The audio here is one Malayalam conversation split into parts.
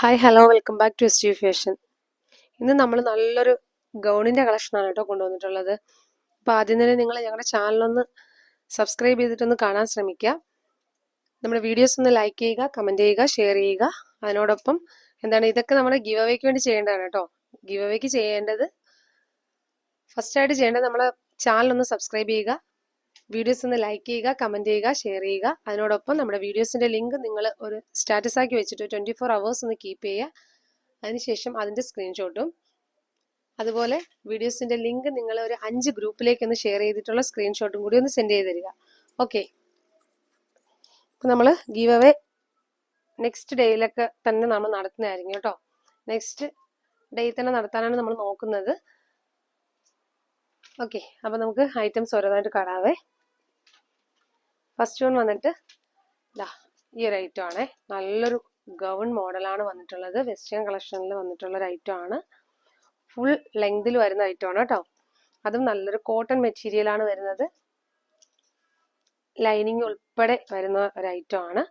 Hi hello welcome back to S fashion fashion ഇന്ന് നമ്മൾ നല്ലൊരു ഗൗണിന്റെ കളക്ഷനാണ് കേട്ടോ കൊണ്ടുവന്നിട്ടുള്ളത്. അപ്പോൾ ആദ്യം തന്നെ നിങ്ങൾ ഞങ്ങളുടെ ചാനലൊന്ന് സബ്സ്ക്രൈബ് ചെയ്തിട്ടൊന്ന് കാണാൻ ശ്രമിക്കുക നമ്മുടെ വീഡിയോസ് ഒന്ന് ലൈക്ക് ചെയ്യുക കമന്റ് ചെയ്യുക ഷെയർ ചെയ്യുക. അതിനോടൊപ്പം എന്താണ് ഇതൊക്കെ നമ്മുടെ ഗിവ് അവേക്ക് വേണ്ടി ചെയ്യേണ്ടതാണ് കേട്ടോ. ഗിവ് അവേക്ക് ചെയ്യേണ്ടത് ഫസ്റ്റായിട്ട് ചെയ്യേണ്ടത് നമ്മളെ ചാനലൊന്ന് സബ്സ്ക്രൈബ് ചെയ്യുക. വീഡിയോസ് ഒന്ന് ലൈക്ക് ചെയ്യുക കമന്റ് ചെയ്യുക ഷെയർ ചെയ്യുക. അതിനോടൊപ്പം നമ്മുടെ വീഡിയോസിന്റെ ലിങ്ക് നിങ്ങൾ ഒരു സ്റ്റാറ്റസ് ആക്കി വെച്ചിട്ട് ട്വന്റി ഫോർ അവേഴ്സ് ഒന്ന് കീപ്പ് ചെയ്യുക. അതിനുശേഷം അതിന്റെ സ്ക്രീൻഷോട്ടും അതുപോലെ വീഡിയോസിന്റെ ലിങ്ക് നിങ്ങൾ ഒരു അഞ്ച് ഗ്രൂപ്പിലേക്ക് ഒന്ന് ഷെയർ ചെയ്തിട്ടുള്ള സ്ക്രീൻഷോട്ടും കൂടി ഒന്ന് സെൻഡ് ചെയ്ത് തരിക. ഓക്കെ അപ്പം നമ്മൾ ഗീവ് അവേ നെക്സ്റ്റ് ഡേയിലൊക്കെ തന്നെ നമ്മൾ നടത്തുന്നതായിരിക്കും കേട്ടോ. നെക്സ്റ്റ് ഡേയിൽ തന്നെ നടത്താനാണ് നമ്മൾ നോക്കുന്നത്. ഓക്കെ അപ്പം നമുക്ക് ഐറ്റംസ് ഓരോന്നായിട്ട് കാണാവേ. ഫസ്റ്റ് വൺ വന്നിട്ട് ഇതാ ഈ ഒരു ഐറ്റം ആണേ. നല്ലൊരു ഗൗൺ മോഡലാണ് വന്നിട്ടുള്ളത്. വെസ്റ്റേൺ കളക്ഷനിൽ വന്നിട്ടുള്ള ഒരു ഐറ്റം ആണ്. ഫുൾ ലെങ്തിൽ വരുന്ന ഐറ്റം ആണ് കേട്ടോ അതും നല്ലൊരു കോട്ടൺ മെറ്റീരിയൽ ആണ് വരുന്നത്. ലൈനിങ് ഉൾപ്പെടെ വരുന്ന ഒരു ഐറ്റം ആണ്.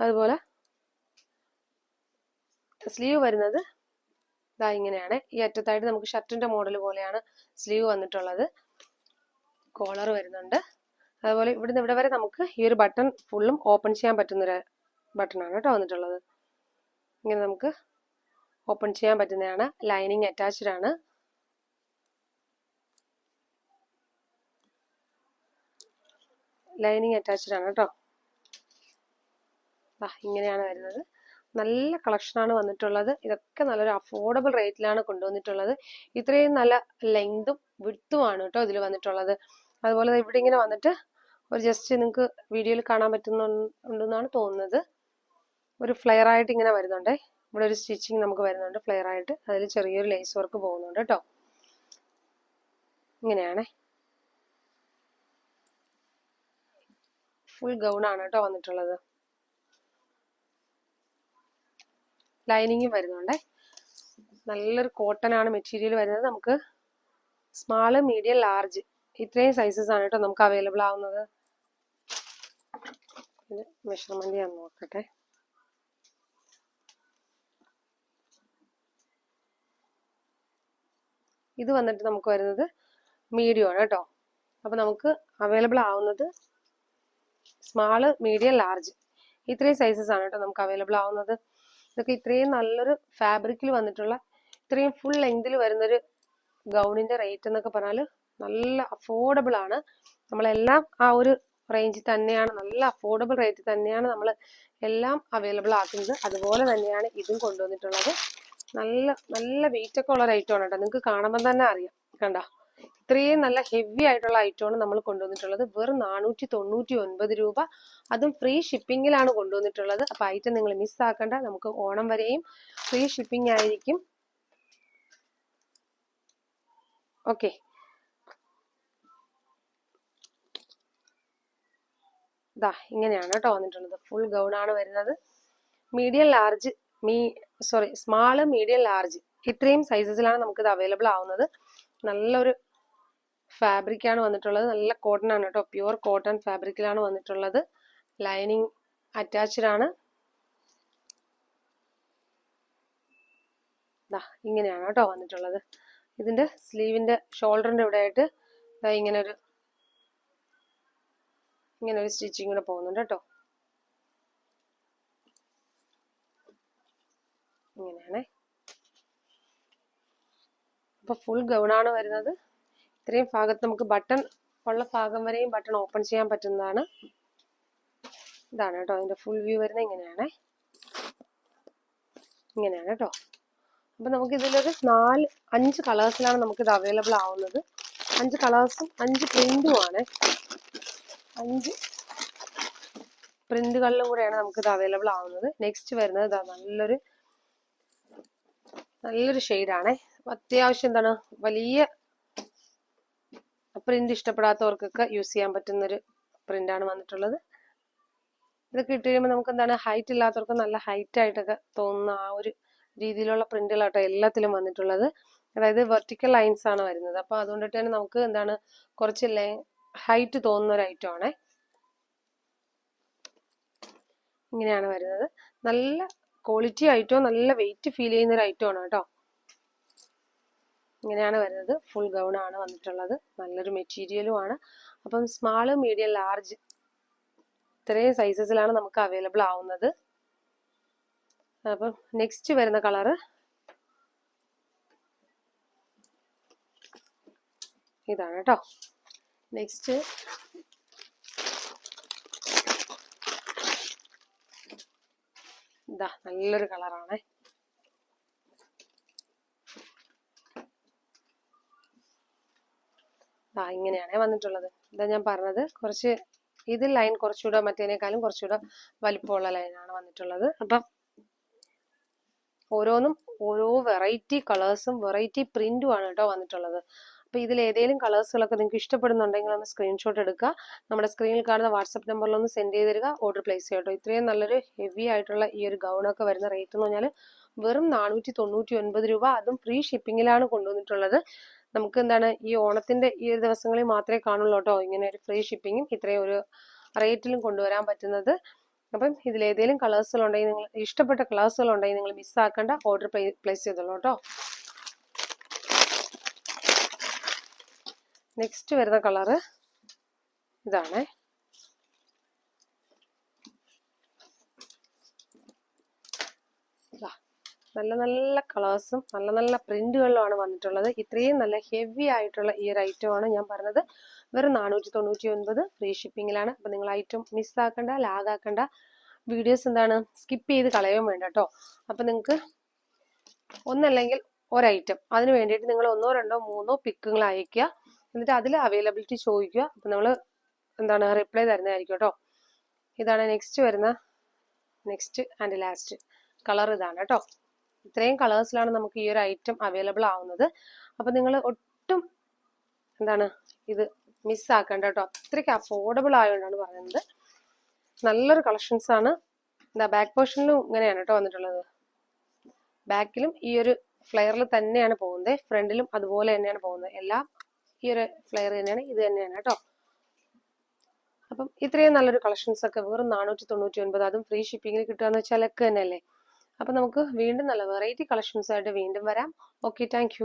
അതുപോലെ സ്ലീവ് വരുന്നത് ഇതാ ഇങ്ങനെയാണ്. ഈ അറ്റത്തായിട്ട് നമുക്ക് ഷർട്ടിന്റെ മോഡൽ പോലെയാണ് സ്ലീവ് വന്നിട്ടുള്ളത്. കോളർ വരുന്നുണ്ട്. അതുപോലെ ഇവിടുന്ന് ഇവിടെ വരെ നമുക്ക് ഈ ഒരു ബട്ടൺ ഫുള്ളും ഓപ്പൺ ചെയ്യാൻ പറ്റുന്നൊരു ബട്ടണാണ് കേട്ടോ വന്നിട്ടുള്ളത്. ഇങ്ങനെ നമുക്ക് ഓപ്പൺ ചെയ്യാൻ പറ്റുന്നതാണ്. ലൈനിങ് അറ്റാച്ച്ഡ് ആണ്. ലൈനിങ് അറ്റാച്ച്ഡ് ആണ് കേട്ടോ. ഇങ്ങനെയാണ് വരുന്നത്. നല്ല കളക്ഷനാണ് വന്നിട്ടുള്ളത്. ഇതൊക്കെ നല്ലൊരു അഫോർഡബിൾ റേറ്റിലാണ് കൊണ്ടുവന്നിട്ടുള്ളത്. ഇത്രയും നല്ല ലെങ്തും വിടുത്തുമാണ് കേട്ടോ ഇതിൽ വന്നിട്ടുള്ളത്. അതുപോലെ ഇവിടെ ഇങ്ങനെ വന്നിട്ട് ഒരു ജസ്റ്റ് നിങ്ങൾക്ക് വീഡിയോയിൽ കാണാൻ പറ്റുന്നുണ്ടെന്നാണ് തോന്നുന്നത്. ഒരു ഫ്ലെയർ ആയിട്ട് ഇങ്ങനെ വരുന്നുണ്ട്. ഇവിടെ ഒരു സ്റ്റിച്ചിങ് നമുക്ക് വരുന്നുണ്ട് ഫ്ലെയർ ആയിട്ട്. അതിൽ ചെറിയൊരു ലേസ് വർക്ക് പോകുന്നുണ്ട് കേട്ടോ. ഇങ്ങനെയാണേ. ഫുൾ ഗൗൺ ആണ് കേട്ടോ വന്നിട്ടുള്ളത്. ലൈനിങ്ങും വരുന്നുണ്ടേ. നല്ലൊരു കോട്ടൺ ആണ് മെറ്റീരിയൽ വരുന്നത്. നമുക്ക് സ്മാൾ മീഡിയം ലാർജ് ഇത്രയും സൈസസ് ആണ് കേട്ടോ നമുക്ക് അവൈലബിൾ ആവുന്നത്. ഇത് മെഷർമെന്റ് ഞാൻ നോക്കട്ടെ ഇത് വന്നിട്ട് നമുക്ക് വരുന്നത് മീഡിയം ആണ് കേട്ടോ. അപ്പൊ നമുക്ക് അവൈലബിൾ ആവുന്നത് സ്മാൾ മീഡിയം ലാർജ് ഇത്രയും സൈസസ് ആണ് കേട്ടോ നമുക്ക് അവൈലബിൾ ആവുന്നത്. ഇതൊക്കെ ഇത്രയും നല്ലൊരു ഫാബ്രിക്കിൽ വന്നിട്ടുള്ള ഇത്രയും ഫുൾ ലെങ്തിൽ വരുന്നൊരു ഗൗണിന്റെ റേറ്റ് എന്നൊക്കെ പറഞ്ഞാൽ നല്ല അഫോർഡബിൾ ആണ്. നമ്മളെല്ലാം ആ ഒരു റേഞ്ചിൽ തന്നെയാണ് നല്ല അഫോർഡബിൾ റേറ്റ് തന്നെയാണ് നമ്മൾ എല്ലാം അവൈലബിൾ ആക്കുന്നത്. അതുപോലെ തന്നെയാണ് ഇതും കൊണ്ടുവന്നിട്ടുള്ളത്. നല്ല നല്ല വെയിറ്റ് ഒക്കെ ഉള്ള ഒരു ആണ് കേട്ടോ. നിങ്ങൾക്ക് കാണുമ്പോൾ തന്നെ അറിയാം. കണ്ട? ഇത്രയും നല്ല ഹെവി ആയിട്ടുള്ള ഐറ്റമാണ് നമ്മൾ കൊണ്ടുവന്നിട്ടുള്ളത്. വെറും നാനൂറ്റി തൊണ്ണൂറ്റി ഒൻപത് രൂപ. അതും ഫ്രീ ഷിപ്പിങ്ങിലാണ് കൊണ്ടുവന്നിട്ടുള്ളത്. അപ്പൊ ഐറ്റം നിങ്ങൾ മിസ്സാക്കണ്ട നമുക്ക് ഓണം വരെയും ഫ്രീ ഷിപ്പിംഗ് ആയിരിക്കും. ഓക്കെ ഇതാ ഇങ്ങനെയാണ് കേട്ടോ വന്നിട്ടുള്ളത്. ഫുൾ ഗൗൺ ആണ് വരുന്നത്. മീഡിയം ലാർജ് മീ സോറി സ്മാൾ മീഡിയം ലാർജ് ഇത്രയും സൈസസിലാണ് നമുക്കിത് അവൈലബിൾ ആവുന്നത്. നല്ലൊരു ഫാബ്രിക് ആണ് വന്നിട്ടുള്ളത്. നല്ല കോട്ടൺ ആണ് കേട്ടോ. പ്യുവർ കോട്ടൺ ഫാബ്രിക്കിലാണ് വന്നിട്ടുള്ളത്. ലൈനിങ് അറ്റാച്ച്ഡ് ആണ്. ദാ ഇങ്ങനെയാണ് കേട്ടോ വന്നിട്ടുള്ളത്. ഇതിന്റെ സ്ലീവിന്റെ ഷോൾഡറിന്റെ ഇവിടെ ആയിട്ട് ഇങ്ങനെ ഒരു ഇങ്ങനെ ഒരു സ്റ്റിച്ചിങ് കൂടെ പോകുന്നുണ്ട് കേട്ടോ. ഇങ്ങനെയാണേ. അപ്പൊ ഫുൾ ഗൗണാണ് വരുന്നത്. ഇത്രയും ഭാഗത്ത് നമുക്ക് ബട്ടൺ ഉള്ള ഭാഗം വരെയും ബട്ടൺ ഓപ്പൺ ചെയ്യാൻ പറ്റുന്നതാണ്. ഇതാണ് കേട്ടോ അതിന്റെ ഫുൾ വ്യൂ വരുന്നത്. ഇങ്ങനെയാണേ. ഇങ്ങനെയാണ് കേട്ടോ. അപ്പൊ നമുക്ക് ഇതിലൊരു നാല് അഞ്ച് കളേഴ്സിലാണ് നമുക്ക് ഇത് അവൈലബിൾ ആവുന്നത്. അഞ്ച് കളേഴ്സും അഞ്ച് പ്രിന്റും ആണ്. അഞ്ച് പ്രിന്റുകളിലും കൂടെയാണ് നമുക്ക് ഇത് അവൈലബിൾ ആവുന്നത്. നെക്സ്റ്റ് വരുന്നത് ഇതാ നല്ലൊരു നല്ലൊരു ഷെയ്ഡാണേ. അത്യാവശ്യം എന്താണ്? വലിയ പ്രിന്റ് ഇഷ്ടപ്പെടാത്തവർക്കൊക്കെ യൂസ് ചെയ്യാൻ പറ്റുന്ന ഒരു പ്രിന്റ് ആണ് വന്നിട്ടുള്ളത്. ഇത് ഇട്ട് കഴിയുമ്പോൾ നമുക്ക് എന്താണ്? ഹൈറ്റ് ഇല്ലാത്തവർക്ക് നല്ല ഹൈറ്റ് ആയിട്ടൊക്കെ തോന്നുന്ന ആ ഒരു രീതിയിലുള്ള പ്രിന്റുകളാട്ടോ എല്ലാത്തിലും വന്നിട്ടുള്ളത്. അതായത് വെർട്ടിക്കൽ ലൈൻസ് ആണ് വരുന്നത്. അപ്പൊ അതുകൊണ്ടിട്ട് തന്നെ നമുക്ക് എന്താണ്? കുറച്ച് ഹൈറ്റ് തോന്നുന്ന ഒരു ഐറ്റം ആണേ. ഇങ്ങനെയാണ് വരുന്നത്. നല്ല ക്വാളിറ്റി ആയിട്ടോ നല്ല വെയിറ്റ് ഫീൽ ചെയ്യുന്ന ഒരു ഐറ്റമാണ് കേട്ടോ. ഇങ്ങനെയാണ് വരുന്നത്. ഫുൾ ഗൗൺ ആണ് വന്നിട്ടുള്ളത്. നല്ലൊരു മെറ്റീരിയലും ആണ്. അപ്പം സ്മാൾ മീഡിയം ലാർജ് ഇത്രയും സൈസസിലാണ് നമുക്ക് അവൈലബിൾ ആവുന്നത്. അപ്പം നെക്സ്റ്റ് വരുന്ന കളറ് ഇതാണ് കേട്ടോ. നെക്സ്റ്റ് ഇതാ നല്ലൊരു കളറാണ്. ആ ഇങ്ങനെയാണ് വന്നിട്ടുള്ളത്. ഇതാ ഞാൻ പറഞ്ഞത് കുറച്ച് ഇത് ലൈൻ കുറച്ചുകൂടെ മറ്റേനേക്കാളും കുറച്ചുകൂടെ വലിപ്പമുള്ള ലൈനാണ് വന്നിട്ടുള്ളത്. അപ്പം ഓരോന്നും ഓരോ വെറൈറ്റി കളേഴ്സും വെറൈറ്റി പ്രിന്റും ആണ് കേട്ടോ വന്നിട്ടുള്ളത്. അപ്പൊ ഇതിൽ ഏതെങ്കിലും കളേഴ്സുകളൊക്കെ നിങ്ങൾക്ക് ഇഷ്ടപ്പെടുന്നുണ്ടെങ്കിൽ ഒന്ന് സ്ക്രീൻഷോട്ട് എടുക്കുക. നമ്മുടെ സ്ക്രീനിൽ കാണുന്ന വാട്സപ്പ് നമ്പറിൽ ഒന്ന് സെൻഡ് ചെയ്ത് തരിക. ഓർഡർ പ്ലേസ് ചെയ്യട്ടോ ഇത്രയും നല്ലൊരു ഹെവി ആയിട്ടുള്ള ഈ ഒരു ഗൗണൊക്കെ വരുന്ന റേറ്റ് എന്ന് പറഞ്ഞാൽ വെറും നാനൂറ്റി തൊണ്ണൂറ്റി ഒൻപത് രൂപ. അതും ഫ്രീ ഷിപ്പിങ്ങിലാണ് കൊണ്ടുവന്നിട്ടുള്ളത്. നമുക്ക് എന്താണ് ഈ ഓണത്തിന്റെ ഈ ഒരു ദിവസങ്ങളിൽ മാത്രമേ കാണുള്ളൂ കേട്ടോ. ഇങ്ങനെ ഒരു ഫ്രീ ഷിപ്പിങ്ങും ഇത്രയും ഒരു റേറ്റിലും കൊണ്ടുവരാൻ പറ്റുന്നത്. അപ്പം കളേഴ്സുകൾ ഉണ്ടെങ്കിൽ നിങ്ങൾ ഇഷ്ടപ്പെട്ട കളേഴ്സുകൾ ഉണ്ടെങ്കിൽ നിങ്ങൾ മിസ്സാക്കേണ്ട ഓർഡർ പ്ലേസ് ചെയ്തോളൂ കേട്ടോ. നെക്സ്റ്റ് വരുന്ന കളറ് ഇതാണേ. നല്ല നല്ല കളേഴ്സും നല്ല നല്ല പ്രിന്റുകളിലുമാണ് വന്നിട്ടുള്ളത്. ഇത്രയും നല്ല ഹെവി ആയിട്ടുള്ള ഈ ഒരു ഐറ്റമാണ് ഞാൻ പറഞ്ഞത്. വെറും നാനൂറ്റി തൊണ്ണൂറ്റി ഒൻപത് ഫ്രീ ഷിപ്പിങ്ങിലാണ് അപ്പം നിങ്ങൾ ഐറ്റം മിസ്സാക്കണ്ട ലാഗാക്കണ്ട വീഡിയോസ് എന്താണ്? സ്കിപ്പ് ചെയ്ത് കളയാൻ വേണ്ട കേട്ടോ അപ്പം നിങ്ങൾക്ക് ഒന്നല്ലെങ്കിൽ ഒരൈറ്റം അതിന് വേണ്ടിയിട്ട് നിങ്ങൾ ഒന്നോ രണ്ടോ മൂന്നോ പിക്കുകൾ അയക്കുക എന്നിട്ട് അതിൽ അവൈലബിലിറ്റി ചോദിക്കുക. അപ്പം നമ്മൾ എന്താണ് റിപ്ലൈ തരുന്നതായിരിക്കും കേട്ടോ. ഇതാണ് നെക്സ്റ്റ് വരുന്ന നെക്സ്റ്റ് ആൻഡ് ലാസ്റ്റ് കളർ ഇതാണ് കേട്ടോ. ഇത്രയും കളേഴ്സിലാണ് നമുക്ക് ഈ ഒരു ഐറ്റം അവൈലബിൾ ആവുന്നത്. അപ്പം നിങ്ങൾ ഒട്ടും എന്താണ് ഇത് മിസ്സാക്കണ്ട കേട്ടോ. അത്രയ്ക്ക് അഫോർഡബിൾ ആയതുകൊണ്ടാണ് പറയുന്നത്. നല്ലൊരു കളക്ഷൻസ് ആണ്. എന്താ ബാക്ക് പോർഷനിലും ഇങ്ങനെയാണ് കേട്ടോ വന്നിട്ടുള്ളത്. ബാക്കിലും ഈ ഒരു ഫ്ലെയറിൽ തന്നെയാണ് പോകുന്നത്. ഫ്രണ്ടിലും അതുപോലെ തന്നെയാണ് പോകുന്നത്. എല്ലാം ഈ ഒരു ഫ്ലെയർ തന്നെയാണ്. ഇത് തന്നെയാണ് കേട്ടോ. അപ്പം ഇത്രയും നല്ലൊരു കളക്ഷൻസ് ഒക്കെ വെറും നാനൂറ്റി തൊണ്ണൂറ്റി ഒൻപത് അതും ഫ്രീ ഷിപ്പിങ്ങിൽ കിട്ടുകയെന്ന് വെച്ചാൽ ഒക്കെ തന്നെയല്ലേ? അപ്പം നമുക്ക് വീണ്ടും നല്ല വെറൈറ്റി കളക്ഷൻസ് ആയിട്ട് വീണ്ടും വരാം. Okay thank